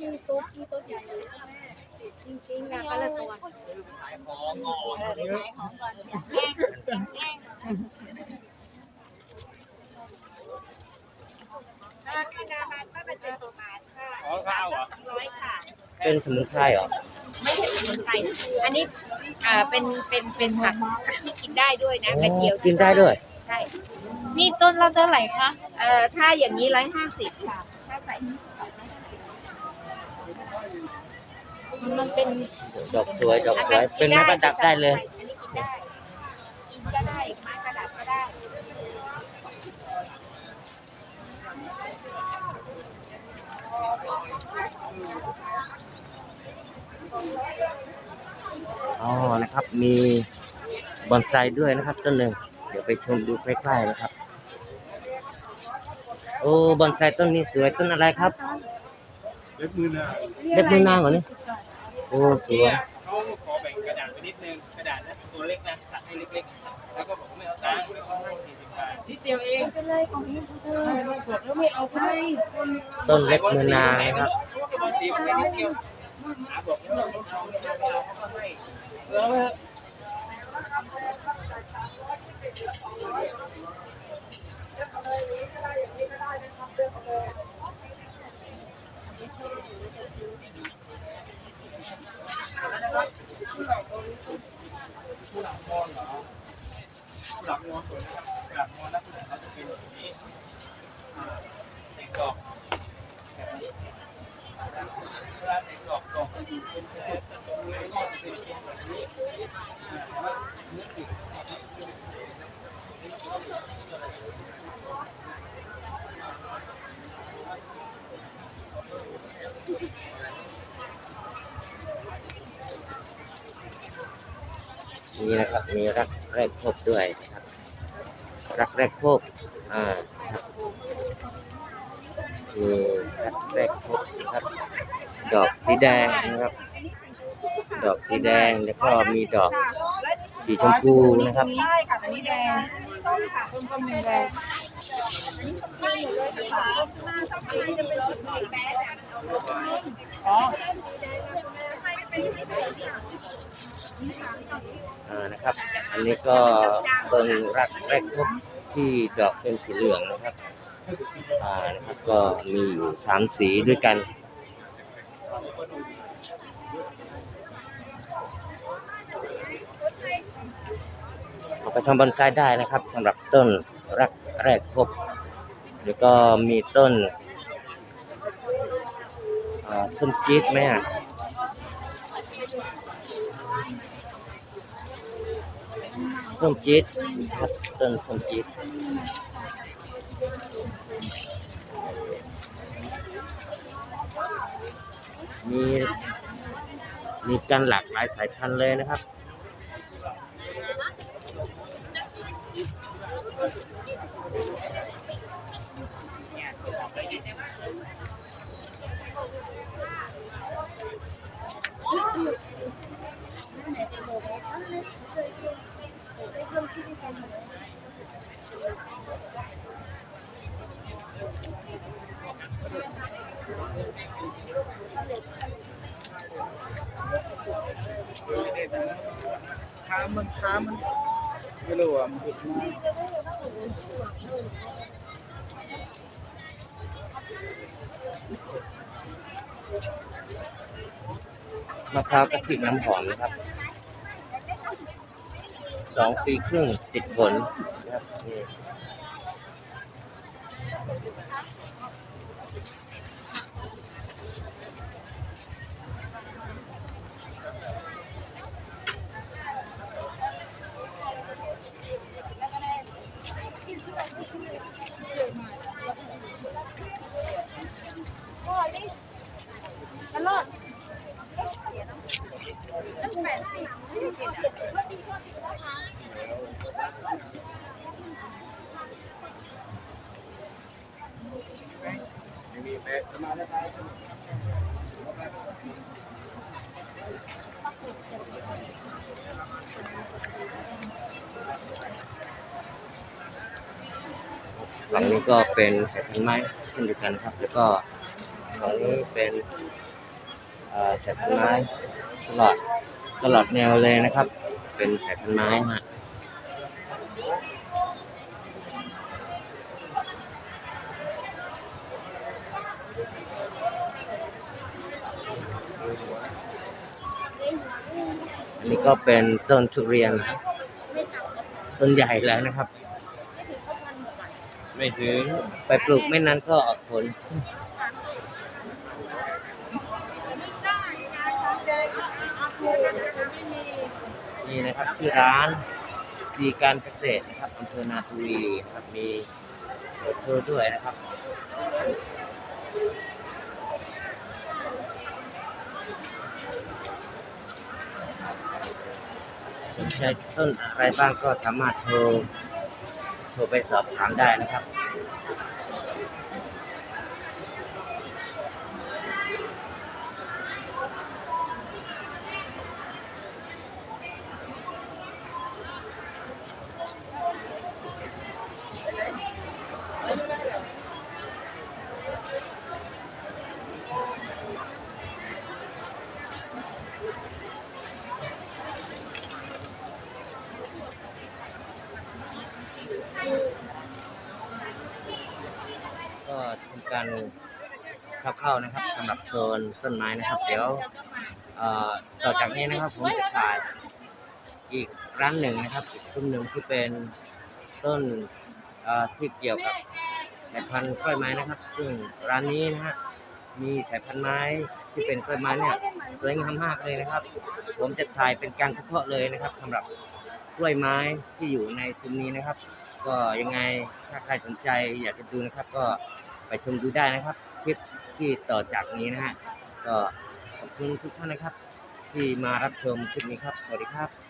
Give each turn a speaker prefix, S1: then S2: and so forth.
S1: นี่ซุปนี่ต้นใหญ่เลยจริงๆนะปลาละส่วน
S2: ขายของก่อน
S1: เออไปขายของก่อนเสียงแกล้งเสียงแกล้งเออธนาคารป้าประเจตัวบาทค่ะ
S2: ขอข้าวเหรอ
S1: ร้อยค่ะ
S3: เป็นสมุนไพรเหรอ
S1: ไม่ใช่สมุนไพรอันนี้อ่าเป็นเป็นเป็นผักที่กินได้ด้วยนะกระเจียว
S3: กินได้ด้วย
S1: ใช่
S4: นี่ต้นละเท่าไหร่คะ
S1: เอ่อถ้าอย่างนี้ร้อยห้าสิบค่ะ ถ้าใส่
S4: มันเป็น
S3: ดอกสวยดอกสวย เป็นไม้ประดับได้เลย
S1: อันนี้กินได้กินก็ได้ไม้ประดับก็ได้
S3: อ๋อ นะครับ มีบอนไซด้วยนะครับต้นหนึ่ง เดี๋ยวไปชมดูใกล้ๆนะครับ โอ้ บอนไซต้นนี้สวยต้นอะไรครับ
S2: เล็บมือนะ
S3: เล็บมือนางเหรอเนี่ยโอ้สวย
S2: เขาขอแบ่งกระดาษไปนิดนึงกระดาษนั้นตัวเล็กนะตัดให้เล็กๆแล้วก็บอกไม่เอาตังค์เขาให้สี่สิบบาทนิดเดียวเอง
S4: เป็นไรของพี่เธอแล้วไม่เอาไป
S3: ต้นเล็บมือนางนะครับ
S2: บางทีมันแค่นิดเดียวหาบอกไม่เอาไม่เอาไม่เอาไม่เอาเขาก็ให้เออ ผู้หลังมอนเหรอผู้หลังมอนสวยนะครับผู้หลังมอนลักษณะเขาจะเป็นแบบนี้แต่งดอกแบบนี้เวลาแต่งดอกดอกจะอยู่เป็นแค่ตรงนี้ก็จะเป็นแบบนี้อ่าแต่ว่าเนื้อติด
S3: นี่นะครับ มีรักแรกพบด้วยนะครับ รักแรกพบอ่าครับมีรักแรกพบนะครับ ดอกสีแดงนะครับ ดอกสีแดงแล้วก็มีดอกสีชมพูนะครับ
S4: ใช่ค่ะอันนี้แดงต้นค่ะต้มแดงอ๋อ
S3: อ่านะครับ อันนี้ก็เป็นรักแรกพบที่ดอกเป็นสีเหลืองนะครับอ่านะครับก็มีอยู่สามสีด้วยกันเอาไปทำบอนไซได้นะครับสำหรับต้นรักแรกพบ แล้วก็มีต้นส้มจี๊ดไหมอะ ส้มจี๊ดครับต้นส้มจี๊ดมีมีกันหลากหลายสายพันธุ์เลยนะครับ
S2: ค้ามันค้ามันไม่รู้อะมันผิดมาก
S3: มะพร้าวกะทิน้ำหอมนะครับสองปีครึ่งติดผลนะครับ ฝั่งนี้ก็เป็นสายพันธุ์ไม้เช่นเดียวกันครับ แล้วก็ฝั่งนี้เป็นสายพันธุ์ไม้ตลอดตลอดแนวเลยนะครับ เป็นสายพันธุ์ไม้ฮะอันนี้ก็เป็นต้นทุเรียนนะครับต้นใหญ่แล้วนะครับ ไม่ถึง ไปปลูกไม่นานก็ออกผลนี่นะครับชื่อร้านสีการเกษตรนะครับอำเภอนาทวีนะครับมีเบอร์โทรด้วยนะครับสนใจต้นอะไรบ้างก็สามารถโทร โทรไปสอบถามได้นะครับ ก็ทำการคร่าวๆนะครับสำหรับโซนต้นไม้นะครับ เดี๋ยวต่อจากนี้นะครับผมจะถ่ายอีกร้านหนึ่งนะครับอีกซุ้มหนึ่งที่เป็นต้นที่เกี่ยวกับสายพันธุ์กล้วยไม้นะครับ ซึ่งร้านนี้นะฮะมีสายพันธุ์ไม้ที่เป็นกล้วยไม้เนี่ยสวยงามมากเลยนะครับ ผมจะถ่ายเป็นการเฉพาะเลยนะครับสำหรับกล้วยไม้ที่อยู่ในซุ้มนี้นะครับ ก็ยังไงถ้าใครสนใจอยากจะดูนะครับ ก็ไปชมดูได้นะครับคลิปที่ต่อจากนี้นะฮะก็ขอบคุณทุกท่านนะครับ ที่มารับชมคลิปนี้ครับ สวัสดีครับ